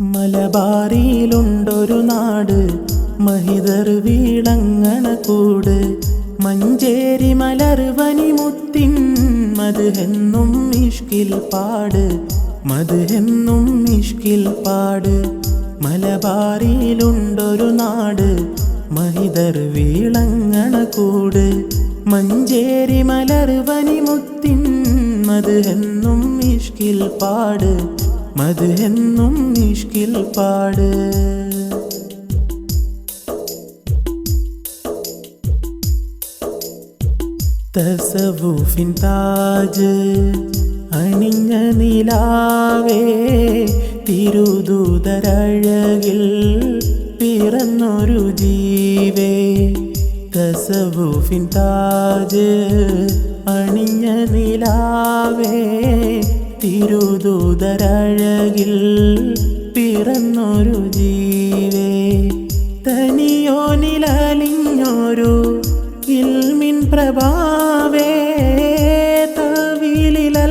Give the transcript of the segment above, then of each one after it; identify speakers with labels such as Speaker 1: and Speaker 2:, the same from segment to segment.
Speaker 1: മലബാറിയിലുണ്ടൊരു നാട് മഹിതർ വീളങ്ങണ കൂട്. മഞ്ചേരി മലർവനി മുത്തിൻ മധുഹെന്നും ഇഷ്കിൽ പാട്. മധുഹെന്നും ഇഷ്കിൽ പാട്. മലബാറിയിലുണ്ടൊരു നാട് മഹിതർ വീളങ്ങണ കൂട്. മഞ്ചേരി മലർവനി മുത്തിൻ മധുഹെന്നും ഇഷ്കിൽ പാട്. മധുഹെന്നും നിഷ്കിൽ പാട്. തസവൂഫിൻ താജ് അണിഞ്ഞ നിലാവേ തിരുദൂതരഴകിൽ പിറന്നൊരു ജീവേ. തസവൂഫിൻ താജ് അണിഞ്ഞ നിലാവേ തിരുദൂതരഴകിൽ പിറന്നൊരു ജീവേ തനിയോ നിലലിഞ്ഞൊരു കിൽമിൻ പ്രഭാവേ തവിലിലത്ഭുതം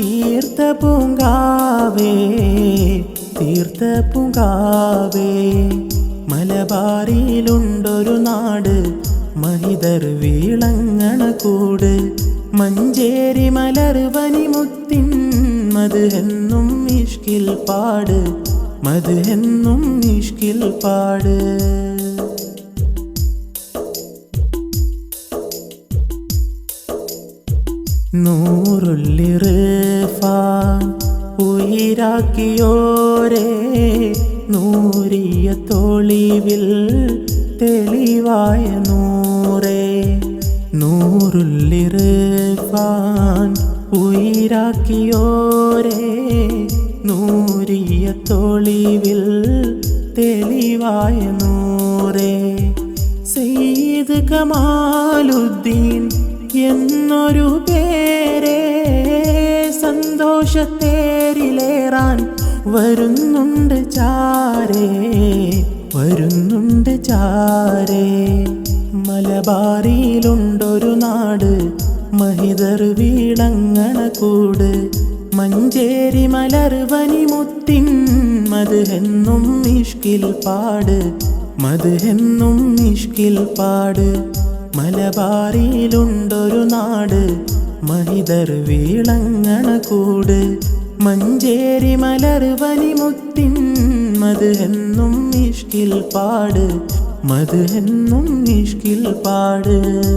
Speaker 1: തീർത്ഥ പൂങ്കാവേ തീർത്ഥ പൂങ്കാവേ മലബാറിയിലുണ്ടൊരു നാട് മഹിതർ വീളങ്ങണ കൂട് മഞ്ചേരി മലർവനി മുത്തിൻ മധുഹെന്നും ഇഷ്കിൽ പാട്. എന്നും ഇഷ്കിൽ പാട്. നൂറുള്ളിറുഫാൻ ഉയരാക്കിയോരേ നൂറിയ തോളിവിൽ തെളിവായ നൂറേ. നൂറുള്ളിറുഫാൻ ഉയരാക്കിയോരേ നൂരിയ തൊളിവിൽ തെളിവായ നൂറേ. സെയ്ദ് കമാലുദ്ദീൻ എന്നൊരു പേരെ സന്തോഷത്തേരിലേറാൻ വരുന്നുണ്ട് ചാരേ വരുന്നുണ്ട് ചാരേ. മലബാറിയിലുണ്ടൊരു നാട് മഹിതർ വീളങ്ങണ കൂട്. മഞ്ചേരി മലർവനി മുത്തിൻ മധുഹെന്നും ഇഷ്കിൽ പാട്. മധുഹെന്നും ഇഷ്കിൽ പാട്. മലബാറിയിലുണ്ടൊരു നാട്. മഹിതർ വീളങ്ങണ കൂട്. മഞ്ചേരി മലർവനി മുത്തിൻ മധുഹെന്നും ഇഷ്കിൽ പാട്. മധുഹെന്നും ഇഷ്കിൽ പാട്.